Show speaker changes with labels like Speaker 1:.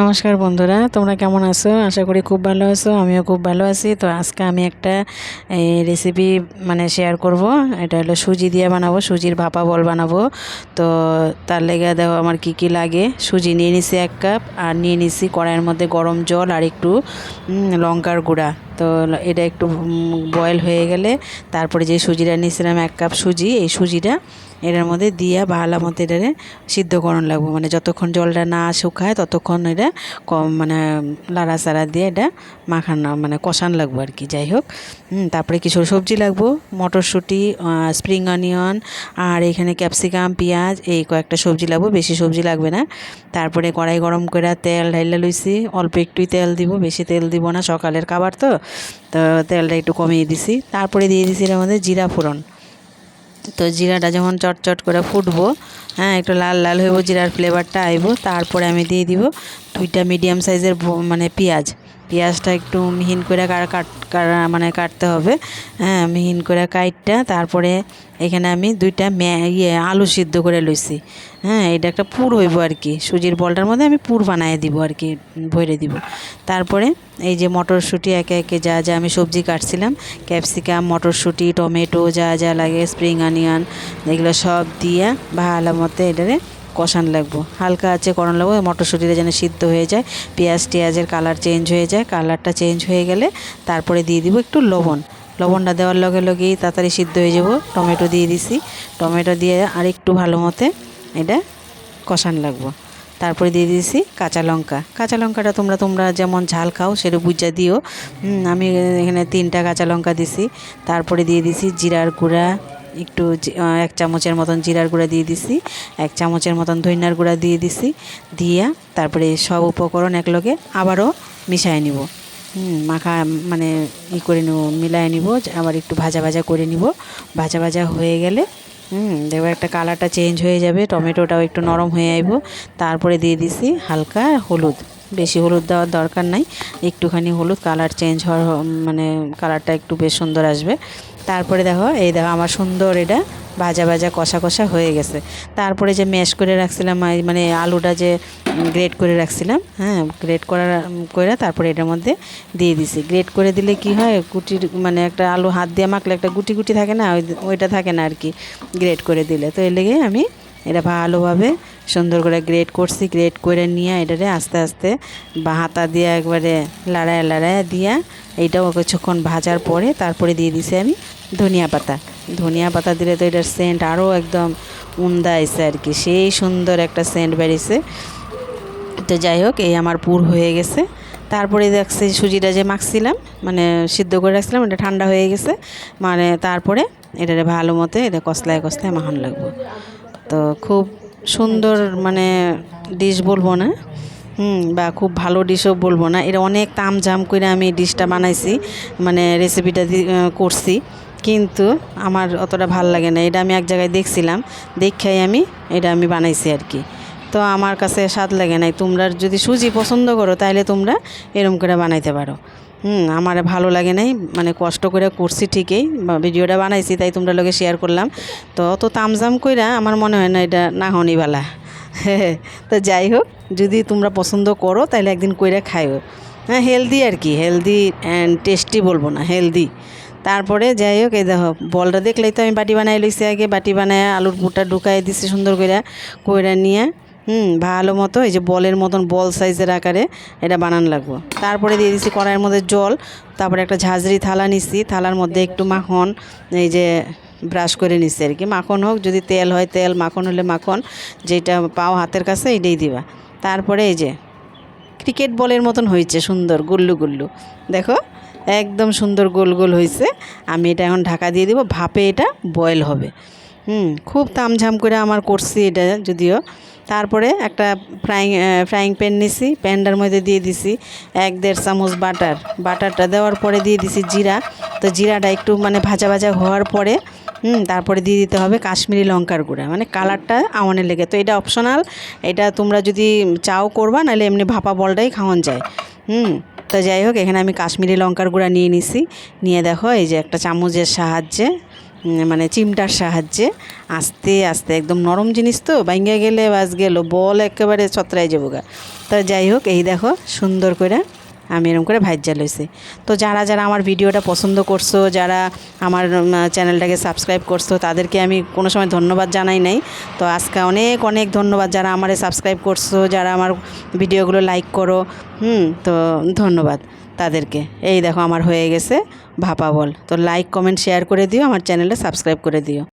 Speaker 1: নমস্কার বন্ধুরা, তোমরা কেমন আছো? আশা করি খুব ভালো আছো, আমিও খুব ভালো আছি। তো আজকে আমি একটা রেসিপি মানে শেয়ার করব। এটা হলো সুজি দিয়ে বানাবো, সুজির ভাপা বল বানাবো। তো তার লেগে দেওয়া আমার কি কি লাগে। সুজি নিয়ে নিছি এক কাপ, আর নিয়ে নিছি কড়াইয়ের মধ্যে গরম জল আর একটু লঙ্কার গুঁড়া। তো এটা একটু বয়েল হয়ে গেলে তারপরে যে সুজিটা নিয়েছিলাম, এক কাপ সুজি, এই সুজিটা এটার মধ্যে দিয়ে ভালো মতো এটারে সিদ্ধ করণ লাগবো। মানে যতক্ষণ জলটা না শুকায় ততক্ষণ এটা কম মানে লাড়া সাড়া দিয়ে এটা মাখানো মানে কষান লাগবো আর কি, যাই হোক। তারপরে কিছু সবজি লাগবো, মটরশুঁটি স্প্রিং অনিয়ন আর এখানে ক্যাপসিকাম পেঁয়াজ, এই কয়েকটা সবজি লাগবো, বেশি সবজি লাগবে না। তারপরে কড়াই গরম করে তেল ঢাইলা লইছি, অল্প একটুই তেল দিব, বেশি তেল দিব না, সকালের খাবার তো। তো তেলটা একটু কমিয়ে দিছি। তারপরে দিয়ে দিছি এর মধ্যে জিরা ফোড়ন। তো জিরাটা যখন চটচট করে ফুটবো হ্যাঁ একটু লাল লাল হইব, জিরার ফ্লেভারটা আইব, তারপরে আমি দিয়ে দিব দুইটা মিডিয়াম সাইজের মানে পেঁয়াজ। পেঁয়াজটা একটু মিহিন করে কাট মানে কাটতে হবে। হ্যাঁ মিহিন করে কাটটা তারপরে এখানে আমি দুইটা ইয়ে আলু সিদ্ধ করে লইছি। হ্যাঁ এটা একটা পুর হইব আর কি। সুজির বলটার মধ্যে আমি পুর বানায় দিব আর কি ভরে দিব। তারপরে এই যে মটরশুঁটি, একে একে যা যা আমি সবজি কাটছিলাম, ক্যাপসিকাম, মটরশুঁটি, টমেটো যা যা লাগে, স্প্রিং, অনিয়ন, এগুলো সব দিয়ে ভালো মতো এটারে কষান লাগবো। হালকা আছে করণ লাগবো, মটরশুঁটিটা যেন সিদ্ধ হয়ে যায়, পেঁয়াজ টিয়াজের কালার চেঞ্জ হয়ে যায় কালারটা চেঞ্জ হয়ে গেলে তারপরে দিয়ে দিব একটু লবণ। লবণটা দেওয়ার লগে লগেই তাড়াতাড়ি সিদ্ধ হয়ে যাব, টমেটো দিয়ে দিছি। টমেটো দিয়ে আর একটু ভালো মতে এটা কষান লাগবো। তারপরে দিয়ে দিয়েছি কাঁচা লঙ্কা। কাঁচা লঙ্কাটা তোমরা তোমরা যেমন ঝাল খাও সেটা বুঝা দিও। আমি এখানে তিনটা কাঁচা লঙ্কা দিছি। তারপরে দিয়ে দিছি জিরার গুঁড়া একটু এক চামচের মতন জিরার গুঁড়া দিয়ে দিছি, এক চামচের মতন ধইনার গুঁড়া দিয়ে দিছি, দিয়া তারপরে সব উপকরণ একলগে আবারও মিশায় নিব। মাখা মানে ই করে নেব, মিলায় নিব, আবার একটু ভাজা ভাজা করে নিব। ভাজা ভাজা হয়ে গেলে, হুম, দেখবে একটা কালারটা চেঞ্জ হয়ে যাবে, টমেটোটাও একটু নরম হয়ে আইব। তারপরে দিয়ে দিছি হালকা হলুদ, বেশি হলুদ দেওয়ার দরকার নাই, একটুখানি হলুদ, কালার চেঞ্জ হওয়ার মানে কালারটা একটু বেশ সুন্দর আসবে। তারপরে দেখো, এই দেখো আমার সুন্দর এটা ভাজা ভাজা কষা কষা হয়ে গেছে। তারপরে যে ম্যাশ করে রাখছিলাম মানে আলুটা যে গ্রেট করে রাখছিলাম হ্যাঁ গ্রেট করার করে তারপরে এটার মধ্যে দিয়ে দিছি। গ্রেট করে দিলে কি হয় গুটির মানে একটা আলু হাত দিয়ে মাখলে একটা গুটি গুটি থাকে না, ওই, ওইটা থাকে না আর কি গ্রেট করে দিলে। তো এর লেগে আমি এটা ভালোভাবে সুন্দর করে গ্রেট করছি গ্রেট করে নিয়ে এটারে আস্তে আস্তে বা হাতা দিয়ে একবারে লাড়ায় লাড়ায় দিয়া এইটাও কিছুক্ষণ ভাজার পরে তারপরে দিয়ে দিছি আমি ধনিয়া পাতা। ধনিয়া পাতা দিলে তো এটার সেন্ট আরও একদম উমদা এসে আর কি, সেই সুন্দর একটা সেন্ট বেরিয়েছে। তো যাই হোক, এই আমার পুর হয়ে গেছে। তারপরে দেখছি সুজিটা যে মাখছিলাম মানে সিদ্ধ করে রাখছিলাম, এটা ঠান্ডা হয়ে গেছে। মানে তারপরে এটারে ভালো মতো এটা কসলায় কসলায় মাখান লাগবো। তো খুব সুন্দর মানে ডিশ বলব না। হুম বা খুব ভালো ডিশও বলব না। এটা অনেক তামঝাম করে আমি ডিশটা বানাইছি মানে রেসিপিটা দি- করছি। কিন্তু আমার অতটা ভালো লাগে না। এটা আমি এক জায়গায় দেখছিলাম। দেখাই আমি এটা আমি বানাইছি আর কি। তো আমার কাছে স্বাদ লাগে নাই। তোমরা যদি সুজি পছন্দ করো তাহলে তোমরা এরম করে বানাইতে পারো। হুম, আমার ভালো লাগে নাই মানে কষ্ট করে করছি ঠিকই ভিডিওটা বানাইছি, তাই তোমরা লোকে শেয়ার করলাম। তো অত তামজাম কইরা আমার মনে হয় না এটা না হনিবালা তো যাই হোক, যদি তোমরা পছন্দ করো তাহলে একদিন কইরা খাইও। হ্যাঁ হেলদি আর কি হেলদি অ্যান্ড টেস্টি বলব না হেলদি তারপরে যাই হোক, এই দেখো, বলটা দেখলেই তো আমি বাটি বানাই লইছি আগে, বাটি বানায় আলুর পুরটা ঢুকাই দিছি সুন্দর করে কইরা নিয়ে। হুম, ভালো মতো, এই যে বলের মতন বল সাইজের আকারে এটা বানান লাগবো। তারপরে দিয়ে দিছি কড়াইয়ের মধ্যে জল, তারপরে একটা ঝাঁঝরি থালা নিছি, থালার মধ্যে একটু মাখন, এই যে ব্রাশ করে নিছি আর কি। মাখন হোক, যদি তেল হয় তেল, মাখন হলে মাখন, যেটা পাও হাতের কাছে এটাই দিবা। তারপরে এই যে ক্রিকেট বলের মতন হয়েছে, সুন্দর, গুল্লু গুল্লু। দেখো, একদম সুন্দর গোল গোল হয়েছে আমি এটা এখন ঢাকা দিয়ে দিব, ভাপে এটা বয়েল হবে। হুম, খুব তামঝাম করে আমার করছি এটা যদিও। তারপরে একটা ফ্রাইং ফ্রাইং প্যান নিছি প্যানটার মধ্যে দিয়ে দিছি এক দেড় চামচ বাটার বাটারটা দেওয়ার পরে দিয়ে দিছি জিরা। তো জিরাটা একটু মানে ভাজা ভাজা হওয়ার পরে, হুম, তারপরে দিয়ে দিতে হবে কাশ্মীরি লঙ্কার গুঁড়া। মানে কালারটা আমানের লেগে। তো এটা অপশনাল এটা তোমরা যদি চাও করবা, নাহলে এমনি ভাপা বলটাই খাওয়ান যায়। হুম, তো যাই হোক, এখানে আমি কাশ্মীরি লঙ্কার গুঁড়া নিয়ে নিছি। নিয়ে দেখো, এই যে একটা চামচের সাহায্যে মানে চিমটার সাহায্যে আস্তে আস্তে একদম নরম জিনিস তো ভাঙ্গে গেলে বাস গেল, বল একেবারে ছত্রায় যাব গা। তো যাই হোক, এই দেখো সুন্দর করে আমি এরকম করে ভাজ্যা লইছি। তো যারা যারা আমার ভিডিওটা পছন্দ করছ, যারা আমার চ্যানেলটাকে সাবস্ক্রাইব করছ, তাদেরকে আমি কোনো সময় ধন্যবাদ জানাই নাই। তো আজকে অনেক অনেক ধন্যবাদ যারা আমারে সাবস্ক্রাইব করছ, যারা আমার ভিডিওগুলো লাইক করো। হুম, তো ধন্যবাদ। তাদেরকে। এই দেখো, আমার হয়ে গেছে ভাপা বল। তো লাইক কমেন্ট শেয়ার করে দিও, আমার চ্যানেলে সাবস্ক্রাইব করে দিও।